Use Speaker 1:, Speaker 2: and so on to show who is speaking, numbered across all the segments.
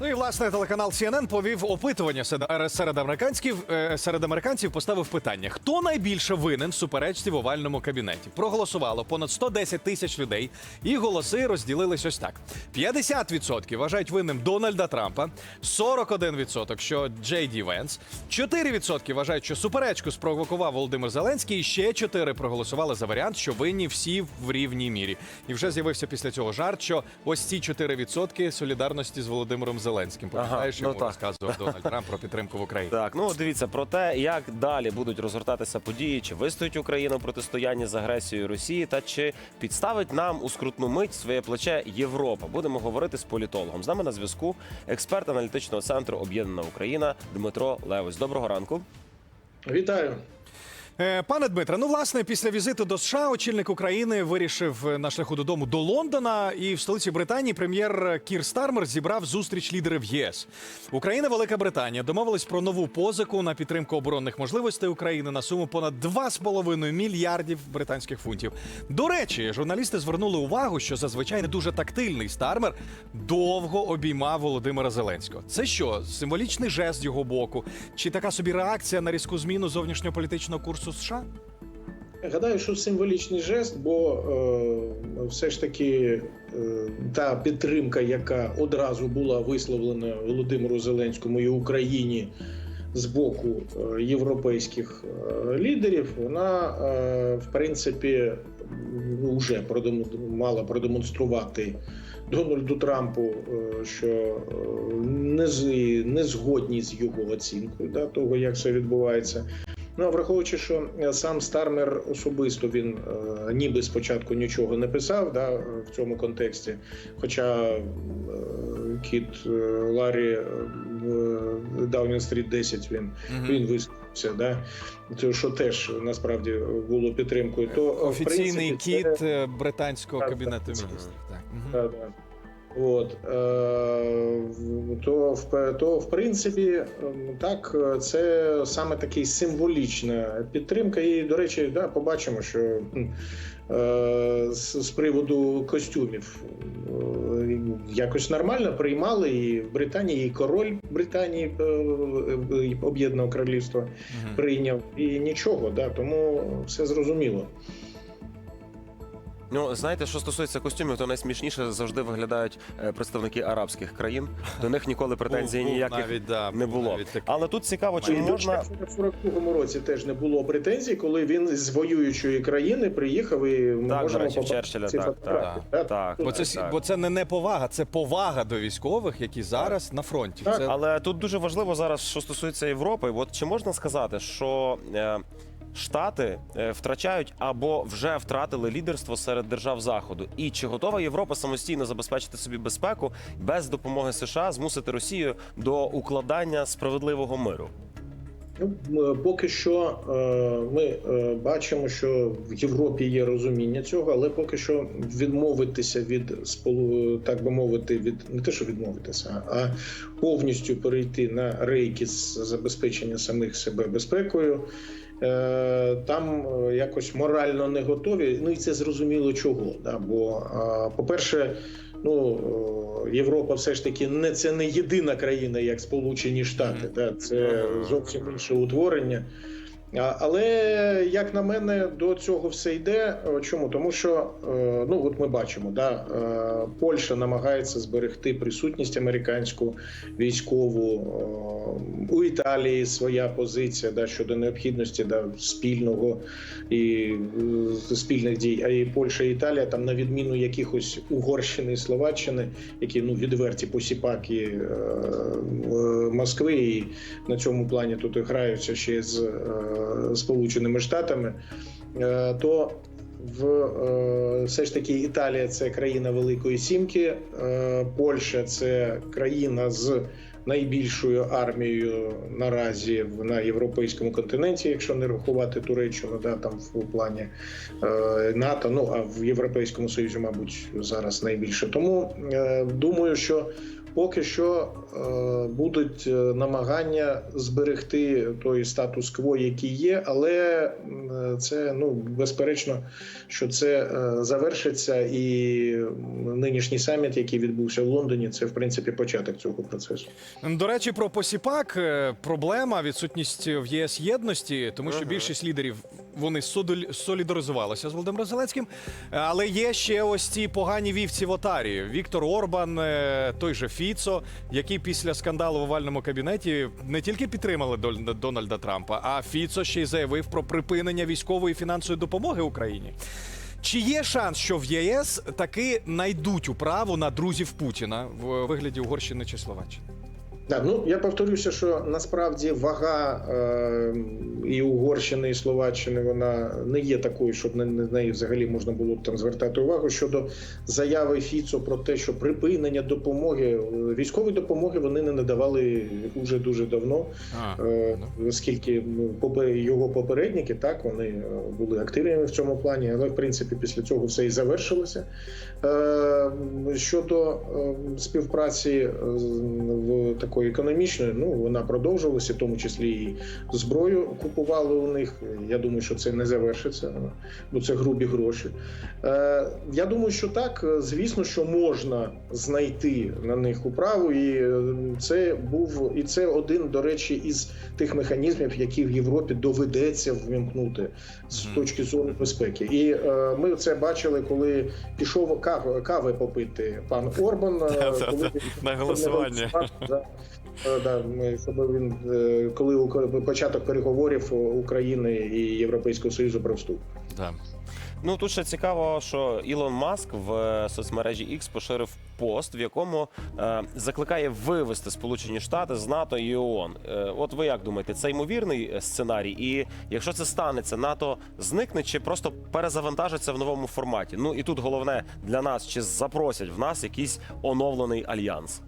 Speaker 1: Ну і власне телеканал CNN повів опитування серед- серед американців. е, Серед американців поставив питання: хто найбільше винен в суперечці в овальному кабінеті? Проголосувало понад 110 тисяч людей, і голоси розділились ось так: 50% вважають винним Дональда Трампа, 41% що Джей Ді Венс, 4% вважають, що суперечку спровокував Володимир Зеленський. І ще 4 проголосували за варіант, що винні всі в рівній мірі. І вже з'явився після цього жарт, що ось ці 4% солідарності з Володимиром Зеленським. Пам'ятаєш,
Speaker 2: ну
Speaker 1: йому
Speaker 2: так.
Speaker 1: розказував Дональд Трамп про підтримку в Україні.
Speaker 2: Так, ну дивіться про те, як далі будуть розгортатися події, чи вистоїть Україна в протистоянні з агресією Росії, та чи підставить нам у скрутну мить своє плече Європа. Будемо говорити з політологом. З нами на зв'язку експерт аналітичного центру Об'єднана Україна Дмитро Левось. Доброго ранку.
Speaker 3: Вітаю.
Speaker 1: Е, Пане Дмитре, ну власне, після візиту до США очільник України вирішив е, на шляху додому до Лондона. І в столиці Британії прем'єр Кір Стармер зібрав зустріч лідерів ЄС. Україна, Велика Британія домовились про нову позику на підтримку оборонних можливостей України на суму понад 2,5 мільярдів британських фунтів. До речі, журналісти звернули увагу, що зазвичай не дуже тактильний Стармер довго обіймав Володимира Зеленського. Це що, символічний жест з його боку, чи така собі реакція на різку зміну зовнішньополітичного курсу США?
Speaker 3: Гадаю, що символічний жест, бо е, все ж таки е, та підтримка, яка одразу була висловлена Володимиру Зеленському і Україні з боку е, європейських е, лідерів, вона е, в принципі ну, вже мала продемонструвати Дональду Трампу, е, що не, згодні з його оцінкою да, того, як це відбувається. Ну, а враховуючи, що е, сам Стармер особисто він е, ніби спочатку нічого не писав да, в цьому контексті. Хоча е, кіт е, Ларі е, в Даунінг Стріт 10 він, він висловився, да, що теж насправді було підтримкою. То
Speaker 1: Офіційний
Speaker 3: принципі,
Speaker 1: кіт
Speaker 3: це-
Speaker 1: британського
Speaker 3: Так,
Speaker 1: кабінету
Speaker 3: так.
Speaker 1: міністрів. Так. Мгм.
Speaker 3: Да, да. От, е, то, в, то, в принципі, ем, так, е, це саме такий символічна підтримка. І, до речі, да, побачимо, що е, з, з приводу костюмів е, якось нормально приймали і в Британії, і король Британії Об'єднаного Королівства прийняв, і нічого, да, тому все зрозуміло.
Speaker 2: Ну знаєте, що стосується костюмів, то найсмішніше завжди виглядають е, представники арабських країн. До них ніколи претензій
Speaker 1: Був- був
Speaker 2: ніяких
Speaker 1: навіть, да,
Speaker 2: не було.
Speaker 1: навіть.
Speaker 2: Але тут цікаво, чи можна.
Speaker 3: в 42-му році теж не було претензій, коли він з воюючої країни приїхав і ми
Speaker 2: Так, до
Speaker 3: можемо
Speaker 2: речі, в
Speaker 3: побачити
Speaker 2: Черчилля,
Speaker 3: ці
Speaker 2: так,
Speaker 3: фотографії.
Speaker 2: так, так.
Speaker 1: Бо це,
Speaker 2: так, так.
Speaker 1: бо це не неповага, це повага до військових, які зараз на фронті.
Speaker 3: Так.
Speaker 1: Це
Speaker 2: Але тут дуже важливо зараз, що стосується Європи. От чи можна сказати, що е, Штати е, втрачають або вже втратили лідерство серед держав заходу, і чи готова Європа самостійно забезпечити собі безпеку без допомоги США, змусити Росію до укладання справедливого миру?
Speaker 3: Ну, поки що е, ми е, бачимо, що в Європі є розуміння цього, але поки що відмовитися від сполу, так би мовити, від не те, що відмовитися, а повністю перейти на рейки з забезпечення самих себе безпекою. Е, Там е, якось морально не готові. Ну і це зрозуміло чого. Да? Бо, е, по-перше, ну о, Європа все ж таки не це не єдина країна, як Сполучені Штати. Да? Це зовсім інше утворення. Але як на мене, до цього все йде. Чому? Тому що е, ну от ми бачимо, да, е, Польща намагається зберегти присутність американську військову. У Італії своя позиція да, щодо необхідності да, спільного і е, спільних дій. А і Польща і Італія там, на відміну якихось Угорщини і Словаччини, які ну відверті посіпаки е, е, Москви, і на цьому плані тут граються ще з е, Сполученими Штатами, е, то в е, все ж таки Італія це країна Великої Сімки, е, Польща це країна з найбільшою армією наразі на європейському континенті, якщо не рахувати Туреччину, да там в плані НАТО. Ну а в Європейському Союзі, мабуть, зараз найбільше. Тому думаю, що поки що е, будуть е, намагання зберегти той статус-кво, який є, але це ну безперечно, що це е, завершиться, і нинішній саміт, який відбувся в Лондоні, це в принципі початок цього процесу.
Speaker 1: До речі, про посіпак е, проблема відсутність в єС єдності, тому що більшість лідерів вони солідаризувалися з Володимиром Зеленським. Але є ще ось ці погані вівці в отарі. Віктор Орбан, е, той же Фіцо, які після скандалу в овальному кабінеті не тільки підтримали Дональда Трампа, а Фіцо ще й заявив про припинення військової фінансової допомоги Україні. Чи є шанс, що в ЄС таки найдуть управу на друзів Путіна в вигляді Угорщини чи Словаччини?
Speaker 3: Да, ну я повторюся, що насправді вага е, і Угорщини, і Словаччини вона не є такою, щоб на на неї взагалі можна було б там звертати увагу щодо заяви Фіцо про те, що припинення допомоги е, військової допомоги вони не надавали уже дуже давно.
Speaker 1: А,
Speaker 3: Е,
Speaker 1: ну.
Speaker 3: Оскільки ну, його попередники так вони е, були активними в цьому плані, але в принципі після цього все і завершилося. Е, Щодо е, співпраці е, в такої економічної, ну вона продовжувалася, в тому числі і зброю купували у них. Я думаю, що це не завершиться, бо це грубі гроші. Е, Я думаю, що так, звісно, що можна знайти на них управу, і е, це був і це один, до речі, із тих механізмів, які в Європі доведеться ввімкнути з точки зору безпеки. І е, ми це бачили, коли пішов кави, кави попити пан Орбан. коли
Speaker 1: на голосування.
Speaker 3: Да. Е, ми- щоб він е, коли початок переговорів України і Європейського союзу про вступ.
Speaker 1: Да.
Speaker 2: Ну тут ще цікаво, що Ілон Маск в е, соцмережі X поширив пост, в якому е, закликає вивести Сполучені Штати з НАТО і ООН. Е, от ви як думаєте, це ймовірний сценарій? І якщо це станеться, НАТО зникне чи просто перезавантажиться в новому форматі? Ну і тут головне для нас, чи запросять в нас якийсь оновлений альянс?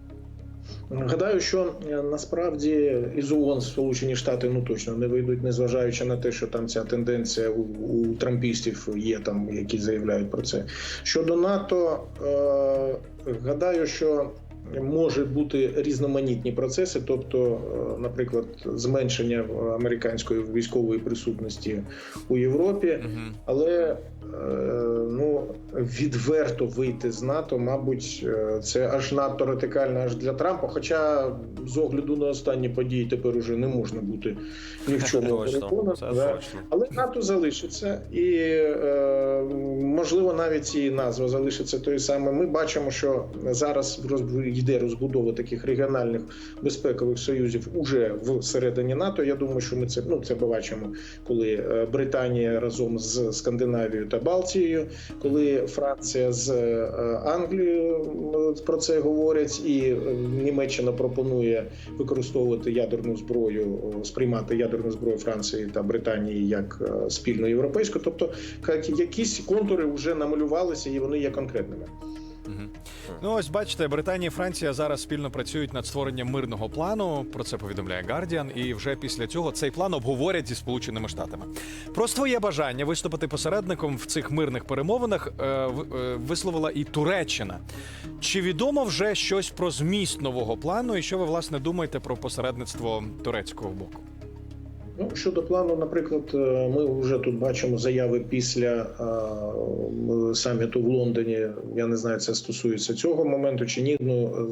Speaker 3: Гадаю, що е, насправді із ООН Сполучені Штати ну точно не вийдуть, незважаючи на те, що там ця тенденція у, у трампістів є, там які заявляють про це. Щодо НАТО, е, гадаю, що можуть бути різноманітні процеси, тобто, е, наприклад, зменшення американської військової присутності у Європі. Але е, ну відверто вийти з НАТО, мабуть, е, це аж надто радикально, аж для Трампа. Хоча з огляду на останні події тепер уже не можна бути ні в чому переконаним. Але НАТО залишиться, і можливо навіть і назва залишиться тою самою. Ми бачимо, що зараз йде розбудова таких регіональних безпекових союзів уже всередині НАТО. Я думаю, що ми це ну це побачимо, коли е, Британія разом з Скандинавією та Балтією, коли Франція з е, Англією про це говорять, і е, Німеччина пропонує використовувати ядерну зброю, сприймати ядерну зброю Франції та Британії як спільну європейську. Тобто як- якісь контури вже намалювалися, і вони є конкретними.
Speaker 1: Ну, ось бачите, Британія і Франція зараз спільно працюють над створенням мирного плану. Про це повідомляє Guardian, І вже після цього цей план обговорять зі Сполученими Штатами. Про своє бажання виступити посередником в цих мирних перемовинах е, е, висловила і Туреччина. Чи відомо вже щось про зміст нового плану, і що ви власне думаєте про посередництво турецького боку?
Speaker 3: Ну щодо плану, наприклад, е, ми вже тут бачимо заяви після е, саміту в Лондоні. Я не знаю, це стосується цього моменту чи ні. Ну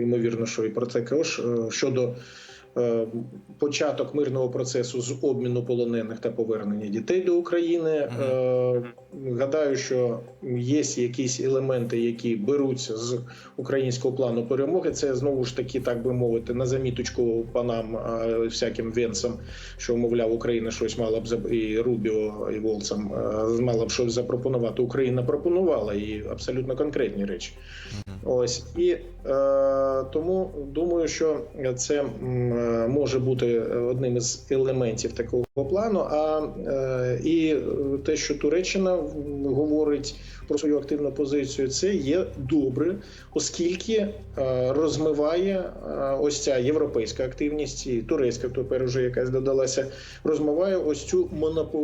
Speaker 3: ймовірно, що і про це також е, щодо. Початок мирного процесу з обміну полонених та повернення дітей до України. Гадаю, що є якісь елементи, які беруться з українського плану перемоги. Це знову ж таки, так би мовити, на заміточку панам всяким венцам, що мовляв, Україна щось мала б і Рубіо і Волцам мала б щось запропонувати. Україна пропонувала і абсолютно конкретні речі. Ось і е, тому думаю, що це е, може бути одним із елементів такого плану. А е, і те, що Туреччина говорить про свою активну позицію, це є добре, оскільки е, розмиває е, ось ця європейська активність і турецька тепер уже якась додалася, розмиває ось цю монопо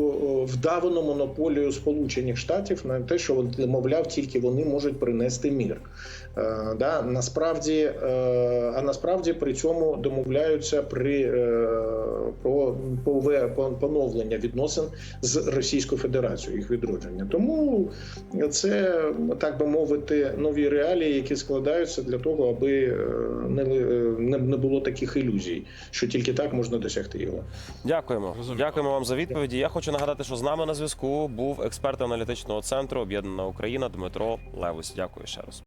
Speaker 3: вдавану монополію Сполучених Штатів на те, що мовляв, тільки вони можуть принести мір. Да, насправді, а насправді при цьому домовляються при про поновлення відносин з Російською Федерацією, їх відродження. Тому це так би мовити нові реалії, які складаються для того, аби е, не, не, не було таких ілюзій, що тільки так можна досягти його.
Speaker 2: Дякуємо.
Speaker 1: Розумію.
Speaker 2: Дякуємо вам за відповіді. Я хочу нагадати, що з нами на зв'язку був експерт аналітичного центру Об'єднана Україна Дмитро Левус. Дякую ще раз.